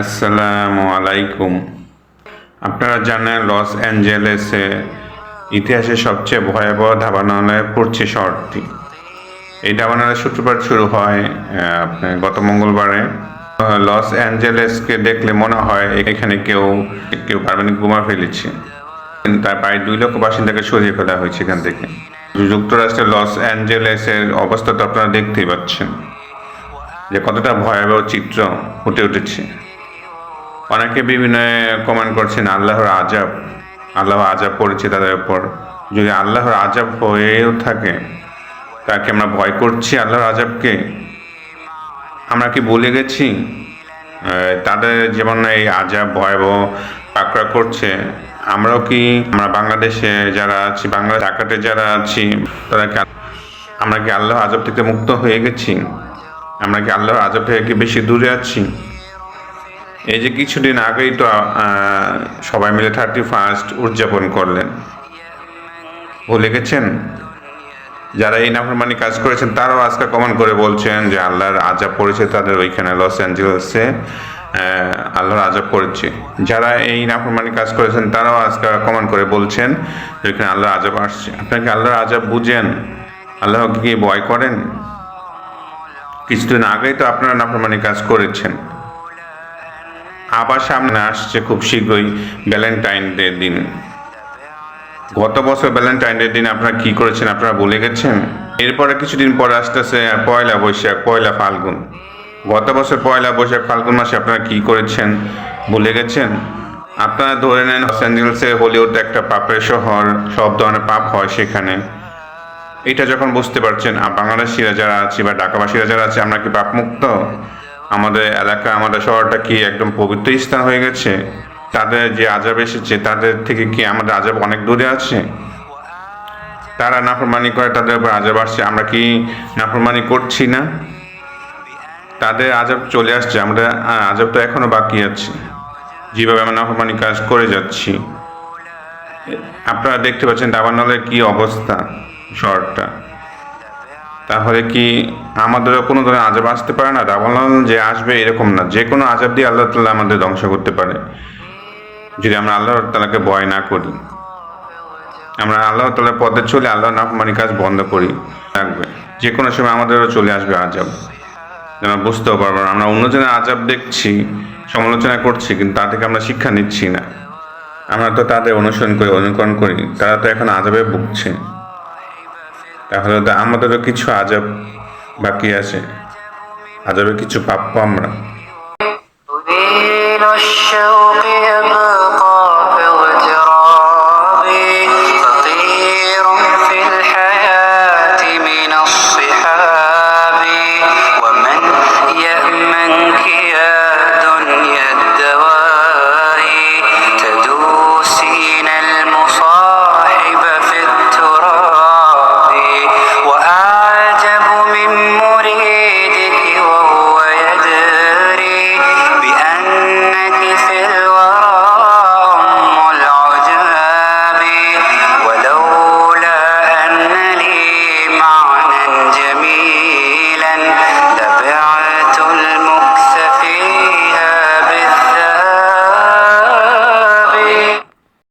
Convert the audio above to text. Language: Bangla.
আসসালামু আলাইকুম। আপনারা জানেন, লস অ্যাঞ্জেলেসে ইতিহাসের সবচেয়ে ভয়াবহ দাবানলে পড়ছে শহরটি। এই দাবানলের সূত্রপাত শুরু হয় গত মঙ্গলবারে। লস অ্যাঞ্জেলেসকে দেখলে মনে হয় এখানে কেউ কেউ পারমাণবিক বোমা ফেলেছে। তার প্রায় দুই লক্ষ বাসিন্দাকে সরিয়ে ফেলা হয়েছে এখান থেকে। যুক্তরাষ্ট্রের লস অ্যাঞ্জেলেসের অবস্থা তো আপনারা দেখতেই পাচ্ছেন, যে কতটা ভয়াবহ চিত্র ফুটে উঠেছে। অনেকে বিভিন্ন কমেন্ট করছেন, আল্লাহর আজাব, আল্লাহ আজাব পড়েছে তাদের উপর। যদি আল্লাহর আজাব হয়েও থাকে, তাকে আমরা ভয় করছি আল্লাহর আজাবকে? আমরা কি বলে গেছি? তাদের যেমন এই আজাব ভয়াবহ পাকড়া করছে, আমরাও কি, আমরা বাংলাদেশে যারা আছি বাংলা ঢাকাতে যারা আছি, তারা কি আমরা কি আল্লাহ আজব থেকে মুক্ত হয়ে গেছি? আমরা কি আল্লাহর আজব থেকে বেশি দূরে আছি? এই যে কিছুদিন আগেই তো সবাই মিলে থার্টি ফার্স্ট উদযাপন করলেন। ভুলে গেছেন? যারা এই নাফরমানি কাজ করেছেন, তারাও আজকে কমেন্ট করে বলছেন যে আল্লাহর আজাব পড়েছে, তাদের ওইখানে লস অ্যাঞ্জেলেসে আল্লাহর আজাব পড়েছে। যারা এই নাফরমানি কাজ করেছেন, তারাও আজকে কমেন্ট করে বলছেন যে ওইখানে আল্লাহর আজাব আসছে। আপনাকে আল্লাহর আজাব বুঝেন? আল্লাহকে কি ভয় করেন? কিছুদিন আগেই তো আপনারা নাফরমানি কাজ করেছেন। আবার সামনে আসছে খুব শীঘ্রই ভ্যালেন্টাইন ডে দিন। গত বছর ভ্যালেন্টাইন ডে দিন আপনারা কি করেছেন আপনারা ভুলে গেছেন? এরপরে কিছুদিন পরে আসতেছে পয়লা বৈশাখ, পয়লা ফাল্গুন। গত বছর পয়লা বৈশাখ, ফাল্গুন মাসে আপনারা কি করেছেন ভুলে গেছেন? আপনারা ধরে নেন লস অ্যাঞ্জেলেসে হলিউড একটা পাপের শহর, সব ধরনের পাপ হয় সেখানে। এটা যখন বুঝতে পারছেন বাংলাদেশিরা যারা আছি বা ঢাকাবাসীরা যারা আছে, আমরা কি পাপমুক্ত? আমাদের এলাকা আমাদের শহরটা কি একদম পবিত্র স্থান হয়ে গেছে? তাদের যে আজাব এসেছে তাদের থেকে কি আমাদের আজাব অনেক দূরে আছে? তারা নাফরমানি করে তাদের উপর আজাব আসছে। আমরা কি নাফরমানি করছি না? তাদের আজাব চলে আসছে। আমাদের আ, আজাব তো এখনও বাকি আছে। যেভাবে আমরা নাফরমানি কাজ করে যাচ্ছি। আপনারা দেখতে পাচ্ছেন দাবানলের কি অবস্থা শহরটা। তাহলে কি আমাদেরও কোনো ধরনের আজাব আসতে পারে না? দাবানল যে আসবে এরকম না। যে কোনো আজাব দিয়ে আল্লাহ তাল্লাহ আমাদের ধ্বংস করতে পারে। যদি আমরা আল্লাহ তালাকে ভয় না করি, আমরা আল্লাহ তালার পথে চলে আল্লাহ নাফমানি কাজ বন্ধ করি, রাখবে। যে কোনো সময় আমাদেরও চলে আসবে আজাব। যেন বুঝতেও পারব না। আমরা অন্যজনের আজাব দেখছি, সমালোচনা করছি, কিন্তু তা থেকে আমরা শিক্ষা নিচ্ছি না। আমরা তো তাদের অনুসরণ করি, অনুকরণ করি। তারা তো এখন আজাবে ভুগছে। তাহলে তো আমাদেরও কিছু আজব বাকি আছে। আজবে কিছু পাপ্প আমরা।